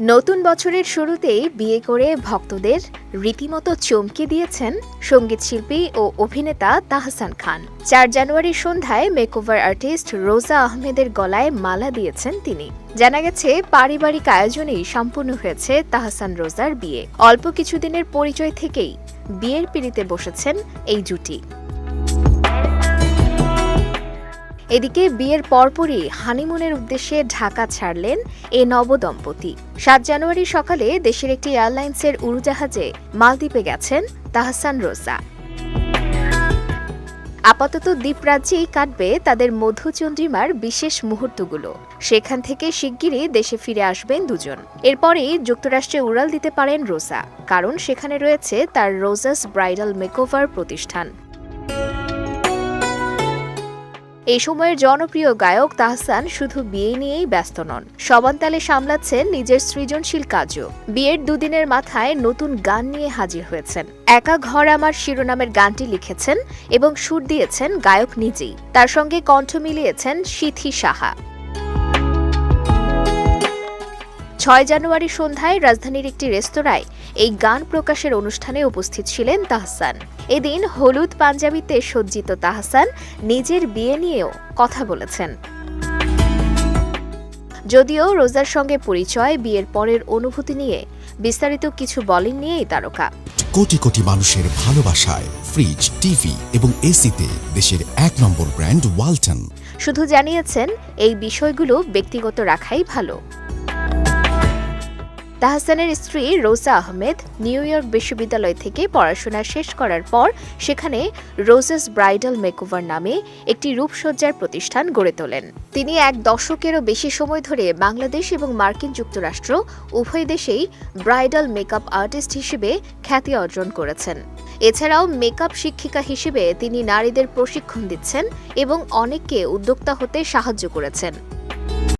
নতুন বছরের শুরুতেই বিয়ে করে ভক্তদের রীতিমতো চমকে দিয়েছেন সঙ্গীতশিল্পী ও অভিনেতা তাহসান খান। চার জানুয়ারির সন্ধ্যায় মেকওভার আর্টিস্ট রোজা আহমেদের গলায় মালা দিয়েছেন তিনি। জানা গেছে, পারিবারিক আয়োজনেই সম্পূর্ণ হয়েছে তাহসান রোজার বিয়ে। অল্প কিছুদিনের পরিচয় থেকেই বিয়ের পিড়িতে বসেছেন এই জুটি। এদিকে বিয়ের পরপরই হানিমুনের উদ্দেশ্যে ঢাকা ছাড়লেন এ নবদম্পতি। সাত জানুয়ারি সকালে দেশের একটি এয়ারলাইন্সের উড়োজাহাজে মালদ্বীপে গেছেন তাহসান রোজা। আপাতত দ্বীপরাজ্যেই কাটবে তাদের মধুচন্দ্রিমার বিশেষ মুহূর্তগুলো। সেখান থেকে শিগগিরই দেশে ফিরে আসবেন দুজন। এরপরেই যুক্তরাষ্ট্রে উড়াল দিতে পারেন রোজা, কারণ সেখানে রয়েছে তার রোজাস ব্রাইডাল মেকওভার প্রতিষ্ঠান। এই সময়ের জনপ্রিয় গায়ক তাহসান শুধু বিয়ে নিয়েই ব্যস্ত নন। সবানতালে সামলাচ্ছেন নিজের সৃজনশীল কাজও। বিয়ের দুদিনের মাথায় নতুন গান নিয়ে হাজির হয়েছেন। একা ঘর আমার শিরোনামের গানটি লিখেছেন এবং সুর দিয়েছেন গায়ক নিজেই। তার সঙ্গে কণ্ঠ মিলিয়েছেন সিথি সাহা। ছয় জানুয়ারি সন্ধ্যায় রাজধানীর একটি রেস্তোরাঁয় এই গান প্রকাশের অনুষ্ঠানে উপস্থিত ছিলেন তাহসান। এদিন হলুদ পাঞ্জাবিতে সজ্জিত তাহসান নিজের বিয়ে নিয়েও কথা বলেছেন। যদিও রোজার সঙ্গে পরিচয় বিয়ের পরের অনুভূতি নিয়ে বিস্তারিত কিছু বলেননি এই তারকা। কোটি কোটি মানুষের ভালোবাসায় ফ্রিজ টিভি এবং এসিতে দেশের এক নম্বর ব্র্যান্ড ওয়ালটন। শুধু জানিয়েছেন এই বিষয়গুলো ব্যক্তিগত রাখাই ভালো। তাহসানের স্ত্রী রোজা আহমেদ নিউ ইয়র্ক বিশ্ববিদ্যালয় থেকে পড়াশোনা শেষ করার পর সেখানে রোজেস ব্রাইডাল মেকওভার নামে একটি রূপসজ্জার প্রতিষ্ঠান গড়ে তোলেন। তিনি এক দশকেরও বেশি সময় ধরে বাংলাদেশ এবং মার্কিন যুক্তরাষ্ট্র উভয় দেশেই ব্রাইডাল মেকআপ আর্টিস্ট হিসেবে খ্যাতি অর্জন করেছেন। এছাড়াও মেকআপ শিক্ষিকা হিসেবে তিনি নারীদের প্রশিক্ষণ দিচ্ছেন এবং অনেককে উদ্যোক্তা হতে সাহায্য করেছেন।